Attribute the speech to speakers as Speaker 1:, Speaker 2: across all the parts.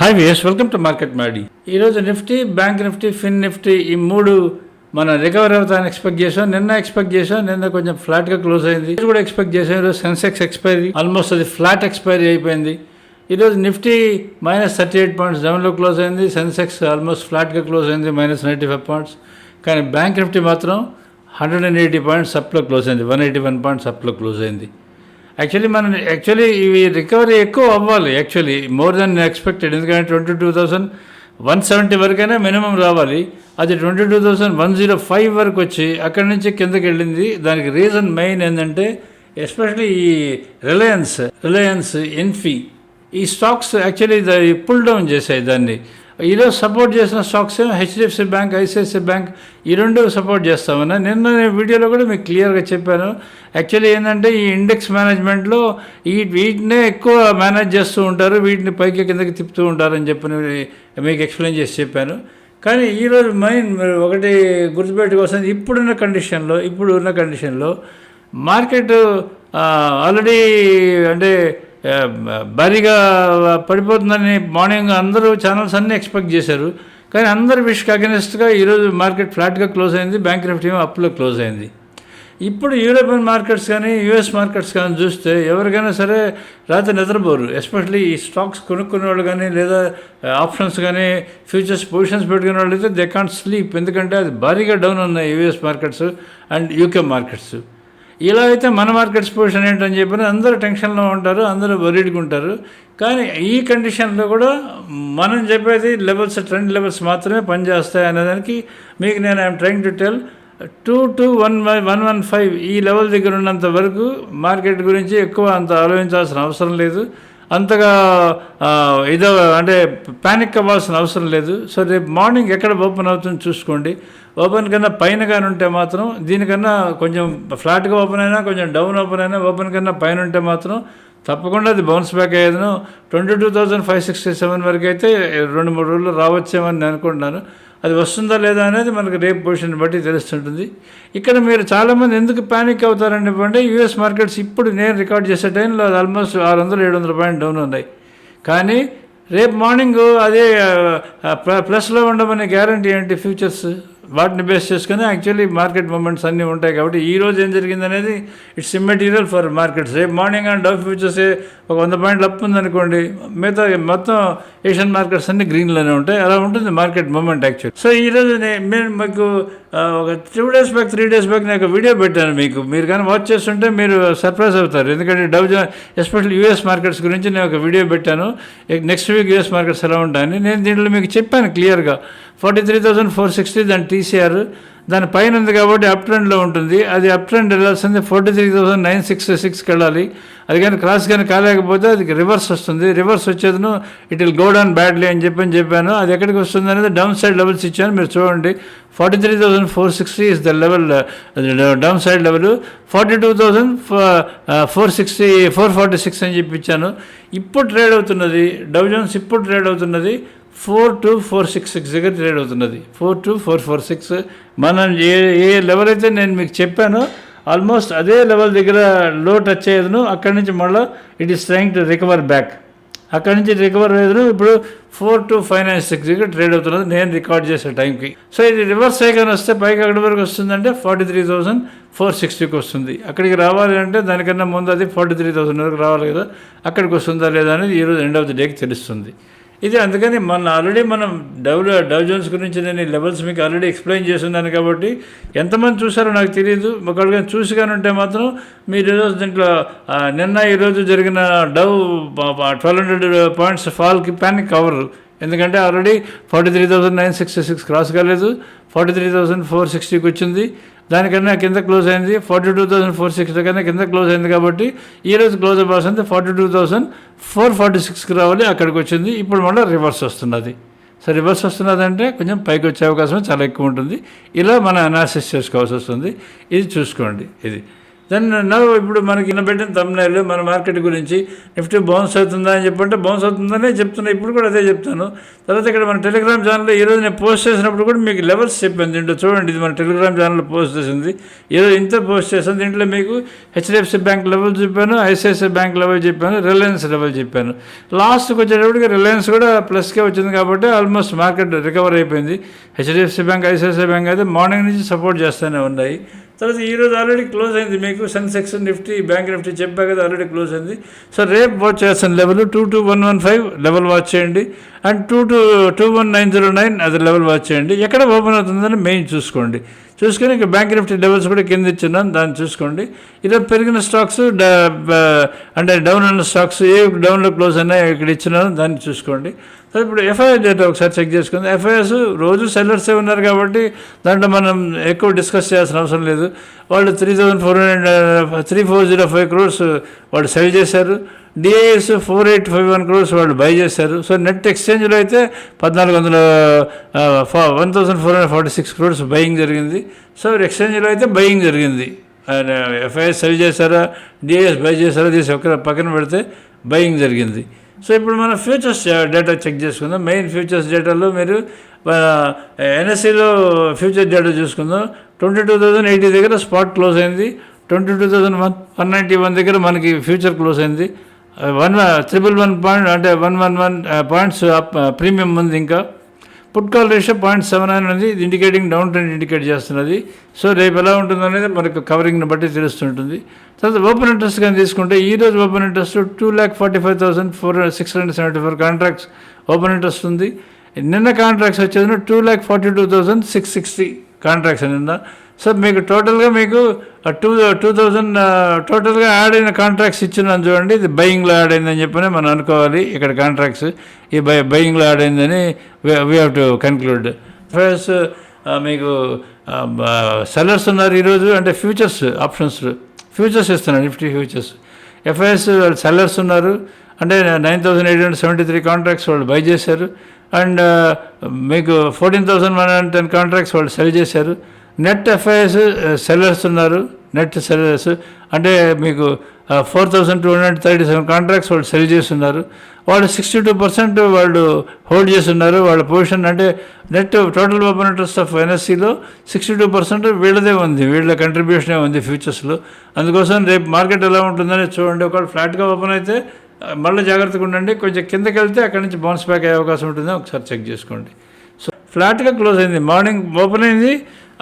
Speaker 1: Hi viewers welcome to market Madi ఈరోజు Nifty bank Nifty fin Nifty ఈ మూడు మన రికవర్ అవుతాయని ఎక్స్పెక్ట్ చేసాం నిన్న ఎక్స్పెక్ట్ చేసాం నిన్న కొంచెం ఫ్లాట్గా క్లోజ్ అయింది. ఇది కూడా ఎక్స్పెక్ట్ చేసాం ఈరోజు సెన్సెక్స్ ఎక్స్పైరీ ఆల్మోస్ట్ అది ఫ్లాట్ ఎక్స్పైరీ అయిపోయింది. ఈరోజు Nifty minus thirty eight points డౌన్లో క్లోజ్ అయింది. సెన్సెక్స్ ఆల్మోస్ట్ ఫ్లాట్గా క్లోజ్ అయింది మైనస్ నైంటీ ఫైవ్ పాయింట్స్ కానీ బ్యాంక్ నిఫ్టీ మాత్రం హండ్రెడ్ అండ్ ఎయిటీ పాయింట్స్ అప్లో క్లోజ్ అయింది. వన్ ఎయిటీ వన్ పాయింట్స్ అప్లో క్లోజ్ అయింది. యాక్చువల్లీ మనం యాక్చువల్లీ ఇవి రికవరీ ఎక్కువ అవ్వాలి. యాక్చువల్లీ మోర్ దెన్ ఎక్స్పెక్టెడ్ ఎందుకంటే twenty two thousand one seventy వరకైనా మినిమం రావాలి. అది twenty two thousand one zero five వరకు వచ్చి అక్కడి నుంచి కిందకి వెళ్ళింది. దానికి రీజన్ మెయిన్ ఏంటంటే ఎస్పెషలీ ఈ రిలయన్స్ రిలయన్స్ ఎన్ఫీ ఈ స్టాక్స్ యాక్చువల్లీ పుల్ డౌన్ చేశాయి దాన్ని. ఈరోజు సపోర్ట్ చేసిన స్టాక్స్ ఏమో హెచ్డిఎఫ్సి బ్యాంక్ ఐసిఐసిఐ బ్యాంక్ ఈ రెండు సపోర్ట్ చేస్తామన్నా. నిన్న నేను వీడియోలో కూడా మీకు క్లియర్గా చెప్పాను. యాక్చువల్లీ ఏంటంటే ఈ ఇండెక్స్ మేనేజ్మెంట్లో ఈ వీటినే ఎక్కువ మేనేజ్ చేస్తూ ఉంటారు వీటిని పైకి కిందకి తిప్పుతూ ఉంటారని చెప్పి మీకు ఎక్స్ప్లెయిన్ చేసి చెప్పాను. కానీ ఈరోజు మెయిన్ ఒకటి గుర్తుపెట్టుకోవాల్సింది ఇప్పుడున్న కండిషన్లో ఇప్పుడు ఉన్న కండిషన్లో మార్కెట్ ఆల్రెడీ అంటే భారీగా పడిపోతుందని మార్నింగ్ అందరూ ఛానల్స్ అన్నీ ఎక్స్పెక్ట్ చేశారు. కానీ అందరి విష్కి అగెనిస్ట్గా ఈరోజు మార్కెట్ ఫ్లాట్గా క్లోజ్ అయింది బ్యాంక్ నిఫ్టీ ఏమో అప్లో క్లోజ్ అయింది. ఇప్పుడు యూరోపియన్ మార్కెట్స్ కానీ యూఎస్ మార్కెట్స్ కానీ చూస్తే ఎవరికైనా సరే రాత్రి నిద్రపోరు. ఎస్పెషల్లీ ఈ స్టాక్స్ కొనుక్కునే వాళ్ళు కానీ లేదా ఆప్షన్స్ కానీ ఫ్యూచర్స్ పొజిషన్స్ పెట్టుకునే వాళ్ళు అయితే దే కాంట్ స్లీప్ ఎందుకంటే అది భారీగా డౌన్ ఉన్నాయి US markets and UK markets ఇలా అయితే మన మార్కెట్స్ పొజిషన్ ఏంటని చెప్పిన అందరూ టెన్షన్లో ఉంటారు అందరూ వరీడ్గా ఉంటారు. కానీ ఈ కండిషన్లో కూడా మనం చెప్పేది లెవెల్స్ ట్రెండ్ లెవెల్స్ మాత్రమే పనిచేస్తాయి అనేదానికి మీకు నేను I'm trying to tell two two one one one five ఈ లెవెల్ దగ్గర ఉన్నంత వరకు మార్కెట్ గురించి ఎక్కువ అంత ఆలోచించాల్సిన అవసరం లేదు. అంతగా ఏదో అంటే ప్యానిక్ అవ్వాల్సిన అవసరం లేదు. సో రేపు మార్నింగ్ ఎక్కడ ఓపెన్ అవుతుందో చూసుకోండి. ఓపెన్ కన్నా పైన కానీ ఉంటే మాత్రం దీనికన్నా కొంచెం ఫ్లాట్గా ఓపెన్ అయినా కొంచెం డౌన్ ఓపెన్ అయినా ఓపెన్ కన్నా పైన ఉంటే మాత్రం తప్పకుండా అది bounce back అయ్యేదను. Twenty two thousand five sixty seven వరకు అయితే రెండు మూడు రోజులు రావచ్చేమని నేను అనుకుంటున్నాను. అది వస్తుందా లేదా అనేది మనకు రేపు పొజిషన్ బట్టి తెలుస్తుంటుంది. ఇక్కడ మీరు చాలామంది ఎందుకు ప్యానిక్ అవుతారండి అంటే యూఎస్ మార్కెట్స్ ఇప్పుడు నేను రికార్డ్ చేసే టైంలో అది ఆల్మోస్ట్ ఆరు వందలు ఏడు వందల పాయింట్ డౌన్ ఉన్నాయి. కానీ రేపు మార్నింగ్ అదే ప్ల- ప్లస్లో ఉండమనే గ్యారంటీ ఏంటి? ఫ్యూచర్స్ వాటిని బేస్ చేసుకుని యాక్చువల్లీ మార్కెట్ మూమెంట్స్ అన్నీ ఉంటాయి కాబట్టి ఈ రోజు ఏం జరిగింది అనేది ఇట్స్ ఇమ్మెటీరియల్ ఫర్ మార్కెట్స్. రేపు మార్నింగ్ అండ్ డవ్ ఫ్యూచర్స్ ఒక వంద పాయింట్లు అప్ ఉందనుకోండి మిగతా మొత్తం ఏషియన్ మార్కెట్స్ అన్ని గ్రీన్లోనే ఉంటాయి. అలా ఉంటుంది మార్కెట్ మూమెంట్ యాక్చువల్. సో ఈ రోజు నేను మీకు ఒక two days back three days back నేను ఒక వీడియో పెట్టాను మీకు. మీరు కానీ వాచ్ చేస్తుంటే మీరు సర్ప్రైజ్ అవుతారు. ఎందుకంటే డవ్ ఎస్పెషల్ యూఎస్ మార్కెట్స్ గురించి నేను ఒక వీడియో పెట్టాను. నెక్స్ట్ వీక్ యూఎస్ మార్కెట్స్ ఎలా ఉంటాయని నేను దీంట్లో మీకు చెప్పాను క్లియర్గా. Forty three thousand four sixty దాని టీసీఆర్ దాని పైన ఉంది కాబట్టి అప్ ట్రెండ్లో ఉంటుంది. అది అప్ ట్రెండ్ వెళ్ళాల్సింది forty three thousand nine six సిక్స్కి వెళ్ళాలి అది కానీ క్రాస్ కానీ కాలేకపోతే అది రివర్స్ వస్తుంది. Reverse వచ్చేదను it will go down badly అని చెప్పి అని చెప్పాను. అది ఎక్కడికి వస్తుంది అనేది డౌన్ సైడ్ లెవెల్స్ ఇచ్చాను. మీరు చూడండి. Forty three thousand four sixty is the level down side level forty two thousand four sixty four forty six అని చెప్పి ఇచ్చాను. ఇప్పుడు ట్రేడ్ అవుతున్నది. డౌజన్స్ ఇప్పుడు ట్రేడ్ అవుతున్నది. Four two four six six దగ్గర ట్రేడ్ అవుతున్నది. Four two four four six మనం ఏ ఏ లెవెల్ అయితే నేను మీకు చెప్పానో ఆల్మోస్ట్ అదే లెవెల్ దగ్గర లో టచ్ అయ్యేదను. అక్కడి నుంచి మళ్ళీ it is trying to recover back అక్కడి నుంచి రికవర్ అయ్యేదను. ఇప్పుడు four two five nine six దగ్గర ట్రేడ్ అవుతున్నది. నేను రికార్డ్ చేసే టైంకి సో ఇది రివర్స్ అయ్యగానే వస్తే పైకి అక్కడి వరకు వస్తుందంటే ఫార్టీ త్రీ థౌసండ్ ఫోర్ సిక్స్టీకి వస్తుంది. అక్కడికి రావాలి అంటే దానికన్నా ముందు అది ఫార్టీ త్రీ థౌసండ్ వరకు రావాలి కదా. అక్కడికి వస్తుందా లేదా అనేది ఈరోజు ఎండ్ ఆఫ్ ది డేకి తెలుస్తుంది. ఇది అందుకని మన ఆల్రెడీ మనం డవ్ డవ్ జోన్స్ గురించి నేను లెవెల్స్ మీకు ఆల్రెడీ ఎక్స్ప్లెయిన్ చేస్తున్నాను కాబట్టి ఎంతమంది చూసారో నాకు తెలియదు ఒకళ్ళు కానీ చూసి కానీ ఉంటే మాత్రం మీరు ఈరోజు దీంట్లో నిన్న ఈరోజు జరిగిన డవ్ ట్వెల్వ్ హండ్రెడ్ పాయింట్స్ ఫాల్కి ప్యానిక్ అవ్వరు ఎందుకంటే already forty three thousand nine sixty six cross కాలేదు ఫార్టీ త్రీ థౌసండ్ ఫోర్ సిక్స్టీకి వచ్చింది. దానికన్నా కింద క్లోజ్ అయింది forty two thousand four sixty కన్నా కింద క్లోజ్ అయింది కాబట్టి ఈ రోజు క్లోజ్ అవ్వాల్సింది forty two thousand four forty సిక్స్కి రావాలి అక్కడికి వచ్చింది. ఇప్పుడు మళ్ళీ రివర్స్ వస్తున్నది. సో రివర్స్ వస్తున్నది అంటే కొంచెం పైకి వచ్చే అవకాశం చాలా ఎక్కువ ఉంటుంది. ఇలా మనం అనాలిసిస్ చేసుకోవాల్సి వస్తుంది. ఇది చూసుకోండి. ఇది దెన్ నవ్వు uh, ఇప్పుడు మనకి ఇన్నబెట్టిన పెట్టిన మన మార్కెట్ గురించి నిఫ్టీ బౌన్స్ అవుతుందా అని చెప్పంటే బౌన్స్ అవుతుందనే చెప్తున్నా. ఇప్పుడు కూడా అదే చెప్తాను. తర్వాత ఇక్కడ మన టెలిగ్రామ్ ఛానల్లో ఈరోజు నేను పోస్ట్ చేసినప్పుడు కూడా మీకు లెవెల్స్ చెప్పాను. దీంట్లో చూడండి ఇది మన టెలిగ్రామ్ ఛానల్లో పోస్ట్ చేసింది. ఈరోజు ఇంత పోస్ట్ చేశాను. దీంట్లో మీకు హెచ్డిఎఫ్సి బ్యాంక్ లెవెల్ చెప్పాను ఐసిఐసిఐ బ్యాంక్ లెవెల్ చెప్పాను రిలయన్స్ లెవెల్ చెప్పాను. లాస్ట్కి వచ్చేటప్పటికి రిలయన్స్ కూడా ప్లస్కే వచ్చింది కాబట్టి ఆల్మోస్ట్ మార్కెట్ రికవర్ అయిపోయింది. హెచ్డిఎఫ్సి బ్యాంక్ ఐసిఐసిఐ బ్యాంక్ అయితే మార్నింగ్ నుంచి సపోర్ట్ చేస్తూనే ఉన్నాయి. తర్వాత ఈరోజు ఆల్రెడీ క్లోజ్ అయింది. మీకు సెన్సెక్స్ నిఫ్టీ బ్యాంక్ నిఫ్టీ చెప్పా కదా ఆల్రెడీ క్లోజ్ అయింది. సో రేపు వాచ్ చేస్తాను level two two one one five level watch చేయండి. And two two two one nine zero nine అది లెవెల్ వాచ్ చేయండి. ఎక్కడ ఓపెన్ అవుతుందని మెయిన్ చూసుకోండి. చూసుకొని ఇక బ్యాంక్ నిఫ్టీ లెవెల్స్ కూడా కింద ఇచ్చున్నాను దాన్ని చూసుకోండి. ఇలా పెరిగిన స్టాక్స్ అంటే డౌన్ ఉన్న స్టాక్స్ ఏ డౌన్లో క్లోజ్ అయినా ఇక్కడ ఇచ్చినాను. దాన్ని చూసుకోండి. సో ఇప్పుడు ఎఫ్ఐఆర్ డేటా ఒకసారి చెక్ చేసుకుంది. ఎఫ్ఐఆర్స్ రోజు సెల్లర్సే ఉన్నారు కాబట్టి దాంట్లో మనం ఎక్కువ డిస్కస్ చేయాల్సిన అవసరం లేదు. వాళ్ళు three thousand four hundred three four zero five crores వాళ్ళు సెల్ చేశారు. DIs four eight five one crores వాళ్ళు బై చేశారు. సో నెట్ ఎక్స్చేంజ్లో అయితే పద్నాలుగు వందల one thousand four hundred forty six crores buying జరిగింది. సో ఎక్స్చేంజ్లో అయితే బయింగ్ జరిగింది. ఎఫ్ఐఎస్ సెల్ uh, చేశారా? డిఐఎస్ బై చేశారా? తీసి ఒక పక్కన పెడితే బయింగ్ జరిగింది. సో ఇప్పుడు మనం ఫ్యూచర్స్ డేటా చెక్ చేసుకుందాం. మెయిన్ ఫ్యూచర్స్ డేటాలో మీరు ఎన్ఎస్సిలో ఫ్యూచర్ డేటా చూసుకుందాం. ట్వంటీ టూ థౌజండ్ ఎయిటీ దగ్గర స్పాట్ క్లోజ్ అయింది. Twenty two thousand one one ninety one దగ్గర మనకి ఫ్యూచర్ క్లోజ్ అయింది. వన్ త్రిబుల్ వన్ పాయింట్ అంటే one one one points premium ఉంది ఇంకా. Put call ratio point seven nine అనేది ఇది ఇండికేటింగ్ డౌన్ ట్రెండ్ ఇండికేట్ చేస్తున్నది. సో రేపు ఎలా ఉంటుంది అనేది మనకు కవరింగ్ని బట్టి తెలుస్తుంటుంది. తర్వాత ఓపెన్ ఇంట్రెస్ట్ కానీ తీసుకుంటే ఈ రోజు open interest two lakh forty five thousand four six hundred seventy four contracts open interest ఉంది. నిన్న కాంట్రాక్ట్స్ వచ్చేది two lakh forty two thousand six sixty contracts నిన్న సో మీకు టోటల్గా మీకు టూ టూ థౌజండ్ టోటల్గా యాడ్ అయిన కాంట్రాక్ట్స్ ఇచ్చినాను చూడండి. ఇది బయింగ్లో యాడ్ అయిందని చెప్పని మనం అనుకోవాలి. ఇక్కడ కాంట్రాక్ట్స్ ఈ బై బయింగ్లో యాడ్ అయిందని we have to conclude. First మీకు సెల్లర్స్ ఉన్నారు ఈరోజు అంటే ఫ్యూచర్స్ ఆప్షన్స్ ఫ్యూచర్స్ ఇస్తున్నారు నిఫ్టీ ఫ్యూచర్స్ ఎఫ్ఐఎస్ వాళ్ళు సెల్లర్స్ ఉన్నారు. అంటే nine thousand eight hundred seventy three contracts వాళ్ళు బై చేశారు. అండ్ మీకు fourteen thousand one hundred ten contracts వాళ్ళు సెల్ చేశారు. నెట్ ఎఫ్ఐఎస్ సెల్లర్స్ ఉన్నారు. నెట్ సెల్లర్స్ అంటే మీకు four thousand two hundred thirty seven contracts వాళ్ళు సెల్ చేస్తున్నారు. వాళ్ళు సిక్స్టీ టూ పర్సెంట్ వాళ్ళు హోల్డ్ చేస్తున్నారు. వాళ్ళ పొజిషన్ అంటే net total open interest of ఎన్ఎస్సిలో sixty two percent వీళ్ళదే ఉంది. వీళ్ళ కంట్రిబ్యూషనే ఉంది ఫ్యూచర్స్లో అందుకోసం రేపు మార్కెట్ ఎలా ఉంటుందని చూడండి. ఒకవేళ ఫ్లాట్గా ఓపెన్ అయితే మళ్ళీ జాగ్రత్తగా ఉండండి. కొంచెం కిందకి వెళ్తే అక్కడి నుంచి బౌన్స్ బ్యాక్ అయ్యే అవకాశం ఉంటుంది ఒకసారి చెక్ చేసుకోండి. సో ఫ్లాట్గా క్లోజ్ అయింది. మార్నింగ్ ఓపెన్ అయింది.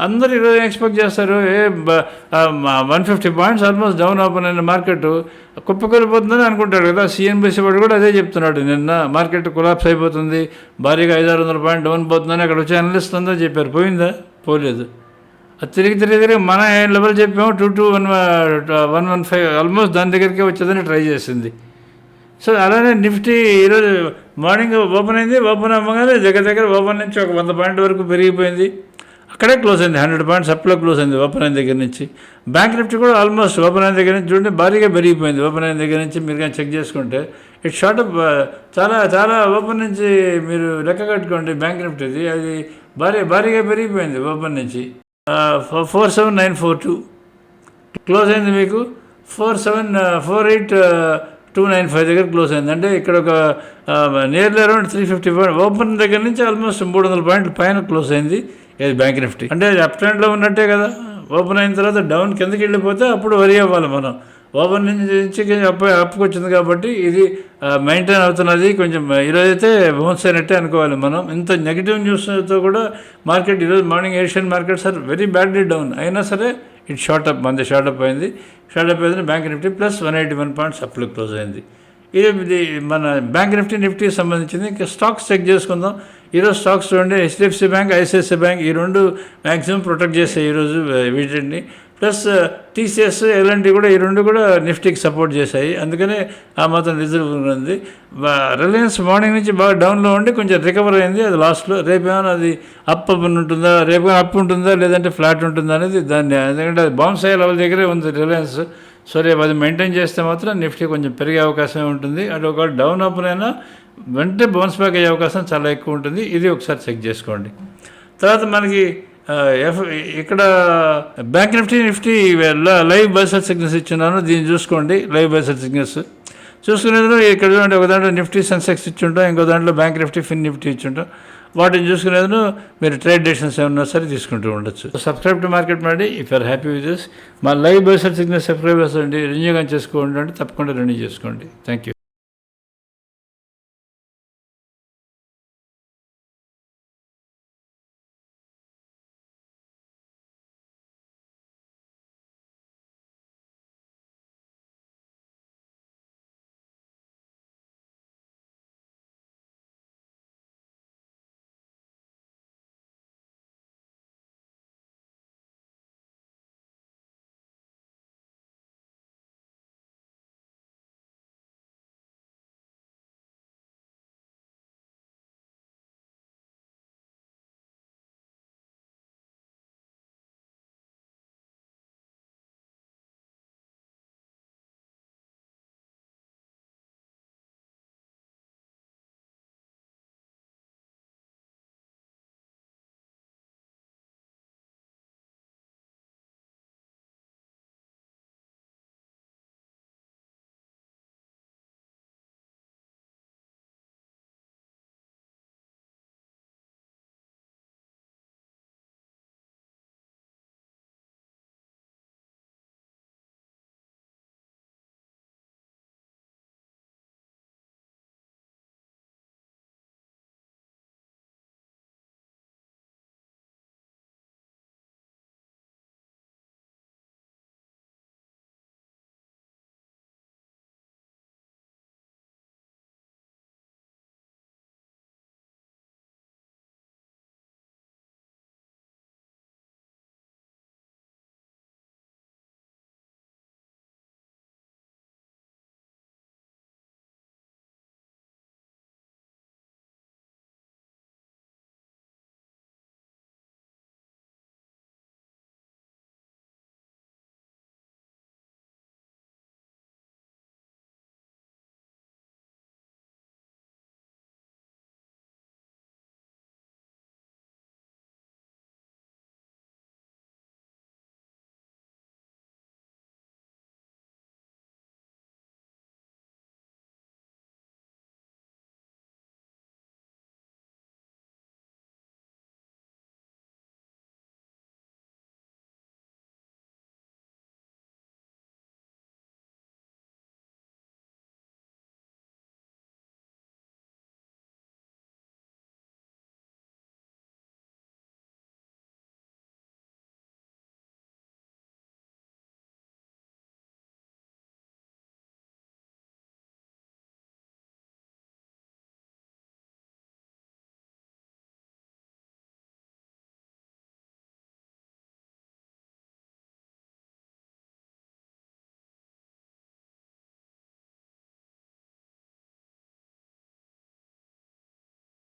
Speaker 1: అందరు ఈరోజు ఎక్స్పెక్ట్ చేస్తారు. ఏ one fifty points almost down open అయిన మార్కెట్ కుప్పకూలిపోతుందని అనుకుంటాడు కదా. సిఎన్బిసి వాడు కూడా అదే చెప్తున్నాడు. నిన్న మార్కెట్ కొలాప్స్ అయిపోతుంది. భారీగా ఐదారు వందల పాయింట్ డౌన్ పోతుందని అక్కడ వచ్చి అనలిస్ట్ ఉందో చెప్పారు. పోయిందా? పోలేదు. అది తిరిగి తిరిగి తిరిగి మన లెవెల్ చెప్పాము two two one one one five almost దాని దగ్గరికే వచ్చేదని ట్రై చేసింది. సో అలానే నిఫ్టీ ఈరోజు మార్నింగ్ ఓపెన్ అయింది. ఓపెన్ అవ్వగానే దగ్గర దగ్గర ఓపెన్ నుంచి ఒక వంద పాయింట్ వరకు పెరిగిపోయింది. అక్కడే క్లోజ్ అయింది హండ్రెడ్ పాయింట్స్ అప్లో క్లోజ్ అయింది ఓపెన్ అయిన దగ్గర నుంచి. బ్యాంక్ నిఫ్టీ కూడా ఆల్మోస్ట్ ఓపెన్ అయిన దగ్గర నుంచి చూడండి భారీగా పెరిగిపోయింది ఓపెన్ అయిన దగ్గర నుంచి మీరు కానీ చెక్ చేసుకుంటే. ఇట్ షార్ట్ uh, చాలా చాలా ఓపెన్ నుంచి మీరు లెక్క కట్టుకోండి బ్యాంక్ నిఫ్టీది అది భారీ భారీగా పెరిగిపోయింది ఓపెన్ నుంచి. Four seven nine four two close అయింది మీకు? Four seven four eight two nine five దగ్గర క్లోజ్ అయింది. అంటే ఇక్కడ ఒక nearly around three fifty point open దగ్గర నుంచి ఆల్మోస్ట్ మూడు వందల పాయింట్ పైన క్లోజ్ అయింది. ఏది బ్యాంక్ నిఫ్టీ అంటే అప్ ట్రెండ్లో ఉన్నట్టే కదా. ఓపెన్ అయిన తర్వాత డౌన్ కిందకి వెళ్ళిపోతే అప్పుడు వరి అవ్వాలి మనం. ఓపెన్ నుంచి అప్ అప్కి వచ్చింది కాబట్టి ఇది మెయింటైన్ అవుతున్నది. కొంచెం ఈరోజు అయితే బౌన్స్ అయినట్టే అనుకోవాలి మనం. ఇంత నెగిటివ్ న్యూస్తో కూడా మార్కెట్ ఈరోజు morning Asian markets are very badly down అయినా సరే ఇట్ షార్ట్ అప్ మంది షార్ట్ అప్ అయింది. షార్ట్ అప్ అయింది bank Nifty plus one eighty one points అప్లో close అయింది. ఇది ఇది మన బ్యాంక్ నిఫ్టీ నిఫ్టీకి సంబంధించింది. ఇంకా స్టాక్స్ చెక్ చేసుకుందాం. ఈరోజు స్టాక్స్ చూడండి హెచ్డిఎఫ్సి బ్యాంక్ ఐసిఐసిఐ బ్యాంక్ ఈ రెండు మ్యాక్సిమం ప్రొటెక్ట్ చేస్తాయి ఈరోజు వీటిని. ప్లస్ టీసీఎస్ ఎలాంటివి కూడా ఈ రెండు కూడా నిఫ్టీకి సపోర్ట్ చేశాయి. అందుకనే ఆ మాత్రం రిజర్వ్ ఉంది. రిలయన్స్ మార్నింగ్ నుంచి బాగా డౌన్లో ఉండి కొంచెం రికవర్ అయింది. అది లాస్ట్లో రేపు ఏమైనా అది అప్ అప్ ఉంటుందా రేపు అప్ ఉంటుందా లేదంటే ఫ్లాట్ ఉంటుందా అనేది దాన్ని ఎందుకంటే అది బౌన్స్ అయ్యే లెవెల్ దగ్గరే ఉంది రిలయన్స్ సరే అది మెయింటైన్ చేస్తే మాత్రం నిఫ్టీ కొంచెం పెరిగే అవకాశం ఉంటుంది. అటు ఒక డౌన్ అప్ అయినా వెంటనే బౌన్స్ బ్యాక్ అయ్యే అవకాశం చాలా ఎక్కువ ఉంటుంది. ఇది ఒకసారి చెక్ చేసుకోండి. తర్వాత మనకి ఎఫ్ ఇక్కడ బ్యాంక్ నిఫ్టీ నిఫ్టీ ల- లైవ్ బైసల్ సిగ్నల్స్ ఇచ్చున్నాను. దీన్ని చూసుకోండి. Live buy sell signals. చూసుకునేందుకు ఇక్కడ చూడండి ఒక దాంట్లో నిఫ్టీ సెన్సెక్స్ ఇచ్చుంటాం. ఇంకో దాంట్లో బ్యాంక్ నిఫ్టీ ఫిన్ నిఫ్టీ ఇచ్చుంటాం. వాటిని చూసుకునేందుకు మీరు ట్రేడ్ డెసిషన్స్ ఏమన్నా సరే తీసుకుంటూ ఉండొచ్చు. Subscribe to market Madi if are happy with this మా live buy sell signal subscribers అండి రిన్యూగా చేసుకోండి తప్పకుండా రెన్యూ చేసుకోండి. Thank you